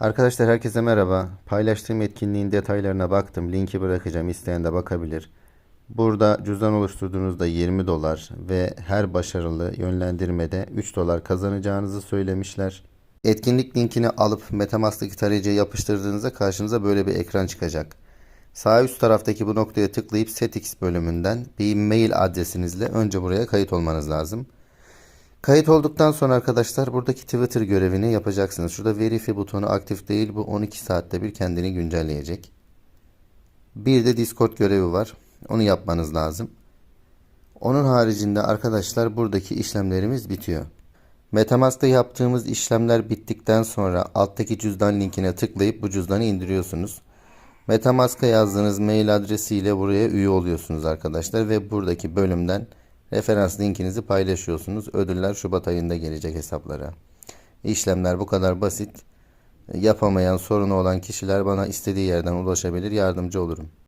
Arkadaşlar herkese merhaba. Paylaştığım etkinliğin detaylarına baktım. Linki bırakacağım. İsteyen de bakabilir. Burada cüzdan oluşturduğunuzda 20 dolar ve her başarılı yönlendirmede 3 dolar kazanacağınızı söylemişler. Etkinlik linkini alıp Metamask'taki tarayıcıya yapıştırdığınızda karşınıza böyle bir ekran çıkacak. Sağ üst taraftaki bu noktaya tıklayıp Settings bölümünden bir mail adresinizle önce buraya kayıt olmanız lazım. Kayıt olduktan sonra arkadaşlar buradaki Twitter görevini yapacaksınız. Şurada Verify butonu aktif değil. Bu 12 saatte bir kendini güncelleyecek. Bir de Discord görevi var. Onu yapmanız lazım. Onun haricinde arkadaşlar buradaki işlemlerimiz bitiyor. Metamask'ta yaptığımız işlemler bittikten sonra alttaki cüzdan linkine tıklayıp bu cüzdanı indiriyorsunuz. Metamask'a yazdığınız mail adresiyle buraya üye oluyorsunuz arkadaşlar ve buradaki bölümden referans linkinizi paylaşıyorsunuz. Ödüller Şubat ayında gelecek hesaplara. İşlemler bu kadar basit. Yapamayan, sorunu olan kişiler bana istediği yerden ulaşabilir, yardımcı olurum.